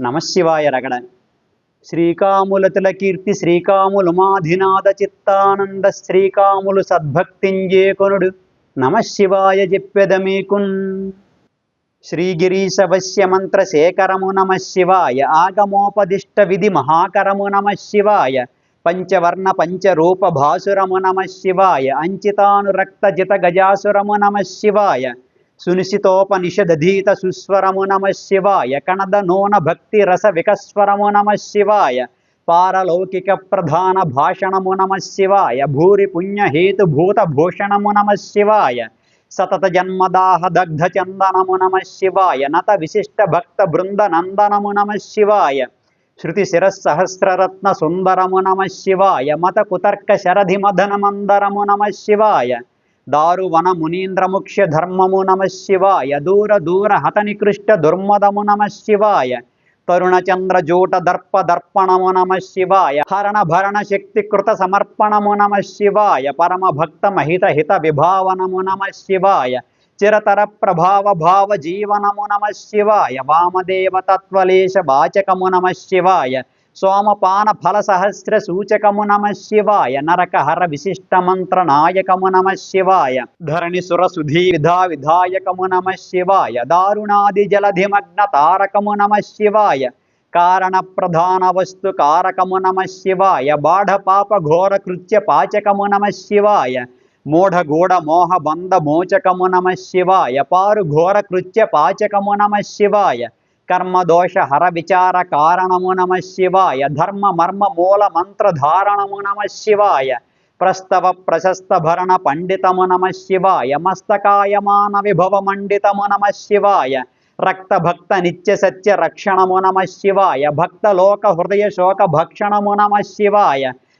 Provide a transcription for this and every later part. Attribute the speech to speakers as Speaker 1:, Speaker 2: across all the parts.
Speaker 1: నమశివాయ రగడ శ్రీకాములతుల కీర్తి శ్రీకాములు మాధినాథ చిత్తానంద శ్రీకాములు సద్భక్తింజేకొనుడు నమశివాయ చెప్పెద శ్రీగిరీశవశ్య మంత్ర శేఖరము నమ ఆగమోపదిష్ట విధి మహాకరము నమశివాయ పంచవర్ణ పంచరూప భాసురము నమ అంచితానురక్త జిత గజాసురము నమశివాయ శివాయ. సునిశితోపనిషదధీత సుస్వరము నమ శివాయ కణద నూన భక్తి రస వికస్వరము నమ శివాయ పారలౌకిక ప్రధాన భాషణము నమ శివాయ భూరి పుణ్యహేతు భూత భూషణము నమ శివాయ సతత జన్మదాహ దగ్ధ చందనము నమ శివాయ నత విశిష్ట భక్త బృంద నందనము నమ శివాయ శృతి శిరస్సహస్రరత్న సుందరము నమ శివాయ మత కుతర్క శరధి మదన మందరము నమ శివాయ దారువన మునీంద్రముఖ్య ధర్మము నమ శివాయ దూర దూర హత నికృష్ట దుర్మదము నమ శివాయ తరుణ చంద్ర జూట దర్ప దర్పణము నమ శివాయ హరణ భరణ శక్తి కృత సమర్పణము నమ శివాయ పరమ భక్త మహిత హిత విభావనము నమ శివాయ చిరతర ప్రభావ భావ జీవనము నమ శివాయ వామదేవ తత్వలేశ వాచకము నమ శివాయ సోమపాన ఫల సహస్ర సూచకము నమ శివాయ. నరకహర విశిష్ట మంత్ర నాయకము నమ శివాయ. ధరణి సుర సుధీ విధా విధాయకము నమ శివాయ. దారుణాది జలధిమగ్న తారకము నమ శివాయ. కారణ ప్రధాన వస్తు కారకము నమ శివాయ. బాఢ పాప ఘోర కృత్య పాచకము నమ శివాయ. మూఢగూఢ మోహ బంధ మోచకము నమ శివాయ. పారు ఘోర కృత్య పాచకము నమ శివాయ. కర్మదోష హర విచార కారణము నమ శివాయ ధర్మ మర్మ మూల మంత్ర ధారణము నమ శివాయ ప్రస్తవ ప్రశస్త భరణ పండితము నమ శివాయ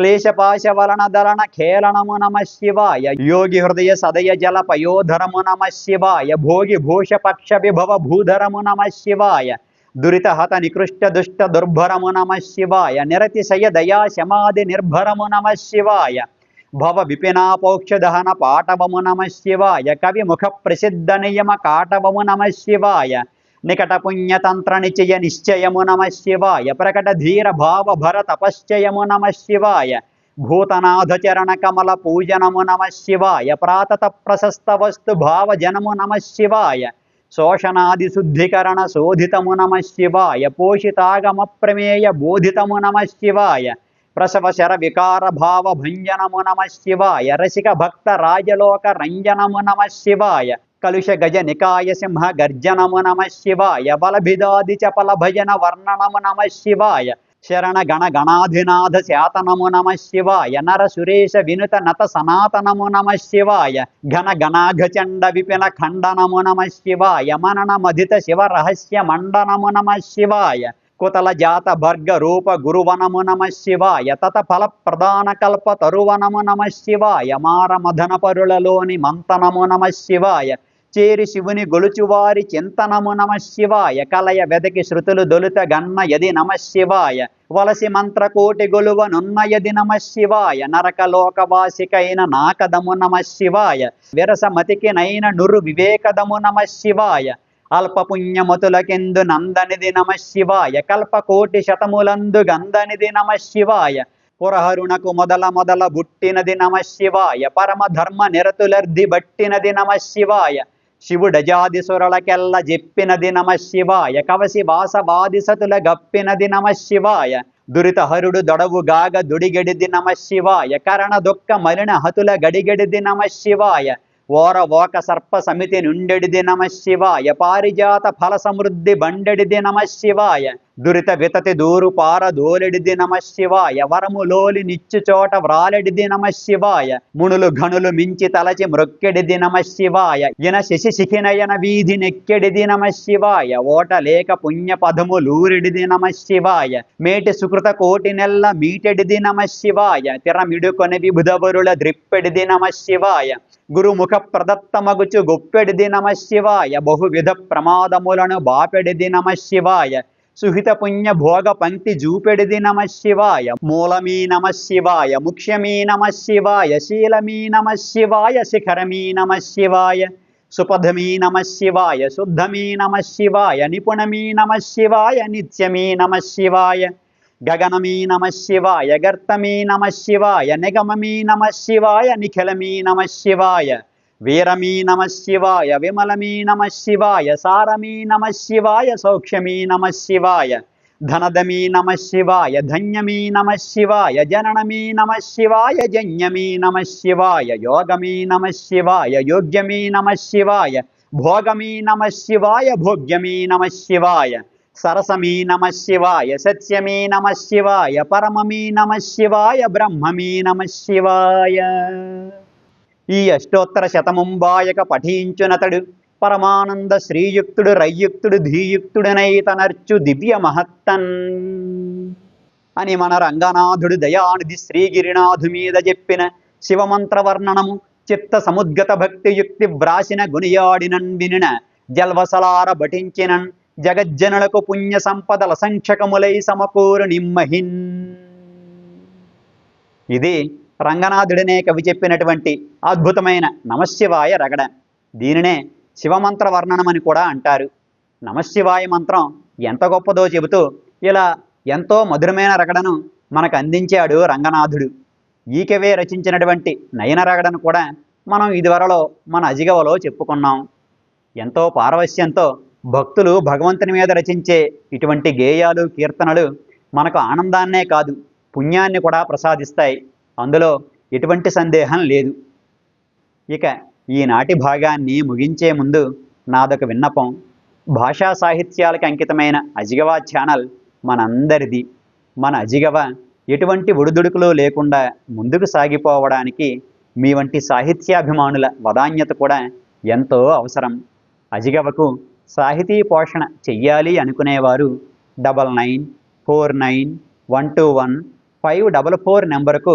Speaker 1: దుపాసకము నమ శివాయ పురభిదభి మతానురక్త పోషకము నమ శివాయ సురభవన కళంక పంక శోషకము నమ శివాయ పాశుపత పద ప్రవృద్ధ పాలనము నమ శివాయ క్లేశపాశ వలన దళన ఖేళనము నమ శివాయ యోగి హృదయ సదయ జల పయోధరము నమ శివాయ భోగి భూష నికట పుణ్యతంత్ర నిచయ నిశ్చయము నమ శివాయ. ప్రకట ధీర భావ భర తపశ్చయము నమ శివాయ. భూతనాథ చరణ కమల పూజనము నమ శివాయ. ప్రాతత ప్రశస్త వస్తు భావ జనము నమ శివాయ. శోషణాది శుద్ధికరణ శోధితము నమ శివాయ. పోషితాగమ ప్రమేయ బోధితము నమ శివాయ. ప్రసవ శర వికార భావ భంజనము నమ శివాయ. రసిక భక్త రాజలోక రంజనము నమ శివాయ. కలుష గజ నికాయ సింహ గర్జనము నమ శివాయ బలభిదాది చపల భజన వర్ణనము నమ శివాయ శరణ గణ గణాధినాథ శాతనము నమ శివాయ నర సురేష వినుత నత సనాతనము నమ శివాయ ఘన గణాఘచండ విపిన ఖండనము నమ శివాయ మనన మధిత శివ రహస్య మండనము నమ శివాయ కుతల జాత భర్గ రూప గురువనము నమ శివాయ తత ఫల ప్రధాన కల్ప తరువనము నమ శివాయ మార మధన పరులలోని మంతనము నమ శివాయ చేరి శివుని గొలుచువారి చింతనము నమ శివాయ. కలయ వెదకి శృతులు దొలుత గన్న యది నమ శివాయ. వలసి మంత్రకోటి గొలువనున్న యది నమ శివాయ. నరకలోకవాసికైన నాకదము నమ శివాయ. విరసమతికి నైన నురు వివేకదము నమ శివాయ. అల్పపుణ్యమతులకెందు నందనిది నమ శివాయ. కల్పకోటి శతములందు గంధనిది నమ శివాయ. పురహరుణకు మొదల మొదల బుట్టినది నమ శివాయ. పరమ ధర్మ నిరతులర్ధి బట్టినది నమ శివాయ. శివుడజాది సురలకెల్ల చెప్పినది నమ శివాయ. కవసి వాసవాదిసతుల గప్పినది నమ శివాయ. దురితహరుడు దొడవుగాగ దుడిగెడిది నమ శివాయ. కరణ దుఃఖ మలిన హతుల గడిగెడిది నమ శివాయ. ఓర ఓక సర్ప సమితి నుండెడిది నమ శివాయ. పారిజాత ఫల సమృద్ధి బండెడిది నమ శివాయ. దురిత వితతి దూరు పార దోలెడిది నమ శివాయ. వరములోలి నిచ్చు చోట వ్రాలెడిది నమ శివాయ. మునులు ఘనులు మించి తలచి మృక్కెడిది నమ శివాయ. ఇన శశి శిఖినయన వీధి నెక్కెడిది నమ శివాయ. ఓట లేక పుణ్య పదములూరిడిది నమ శివాయ. మేటి సుకృత కోటి నెల్ల మీటెడిది నమ శివాయ. తిరమిడుకొని విబుధవరుల ద్రిప్పెడిది నమ శివాయ. గురుముఖ ప్రదత్తమగుచు గొప్పెడిది నమ శివాయ. బహువిధ ప్రమాదములను బాపెడిది నమ శివాయ. సుహిత పుణ్య భోగ పంక్తి జూపెడిది నమ శివాయ మూలమీ నమ శివాయ ముఖ్యమీ నమ శివాయ శీలమీ నమ శివాయ శిఖరమీ నమ శివాయ సుపథమీ నమ శివాయ శుద్ధమీ నమ శివాయ నిపుణమీ నమ శివాయ నిత్యమీ నమ శివాయ గగనమీ నమ శివాయ గర్తమీ నమ శివాయ నిగమమీ నమ శివాయ నిఖిలమీ నమ శివాయ వీరమీ నమ శివాయ విమలమీ నమ శివాయ సారమీ నమ శివాయ సౌఖ్యమీ నమ శివాయ ధనదమీ నమ శివాయ ధన్యమీ నమ శివాయ జననమీ నమ శివాయ జన్యమీ నమ శివాయ యోగమీ నమ శివాయ యోగ్యమీ నమ శివాయ భోగమీ నమ శివాయ భోగ్యమీ నమ శివాయ సరసమీ నమ శివాయ సత్యమీ నమ శివాయ పరమమీ నమ శివాయ బ్రహ్మమీ నమ శివాయ ఈ అష్టోత్తర శతముంబాయక పఠించునతడు. పరమానంద శ్రీయుక్తుడు రయ్యుక్తుడు ధీయుక్తుడనై తనర్చు దివ్య మహత్తన్. అని మన రంగనాథుడు దయానిధి శ్రీగిరినాథు మీద చెప్పిన శివమంత్ర వర్ణనము చిత్త సముద్గత భక్తియుక్తి వ్రాసిన గునియాడినన్ వినిన జల్వసలార బటించినన్ జగజ్జనులకు పుణ్య సంపదల సంక్షకములై సమకూరు నిమ్మహిన్. ఇది రంగనాథుడినే కవి చెప్పినటువంటి అద్భుతమైన నమశివాయ రగడ. దీనినే శివమంత్ర వర్ణనమని కూడా అంటారు. నమశివాయ మంత్రం ఎంత గొప్పదో చెబుతూ ఇలా ఎంతో మధురమైన రగడను మనకు అందించాడు రంగనాథుడు. ఈ రచించినటువంటి నయన రగడను కూడా మనం ఇదివరలో మన అజిగవలో చెప్పుకున్నాం. ఎంతో పారవశ్యంతో భక్తులు భగవంతుని మీద రచించే ఇటువంటి గేయాలు కీర్తనలు మనకు ఆనందాన్నే కాదు పుణ్యాన్ని కూడా ప్రసాదిస్తాయి. అందులో ఎటువంటి సందేహం లేదు. ఇక ఈనాటి భాగాన్ని ముగించే ముందు నాదొక విన్నపం. భాషా సాహిత్యాలకు అంకితమైన అజిగవ ఛానల్ మనందరిది. మన అజిగవ ఎటువంటి ఒడిదుడుకులు లేకుండా ముందుకు సాగిపోవడానికి మీ వంటి సాహిత్యాభిమానుల వదాన్యత కూడా ఎంతో అవసరం. అజిగవకు సాహితీ పోషణ చెయ్యాలి అనుకునేవారు double nine four nine one two one five double four నెంబరుకు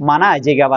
Speaker 1: మన అజిగవ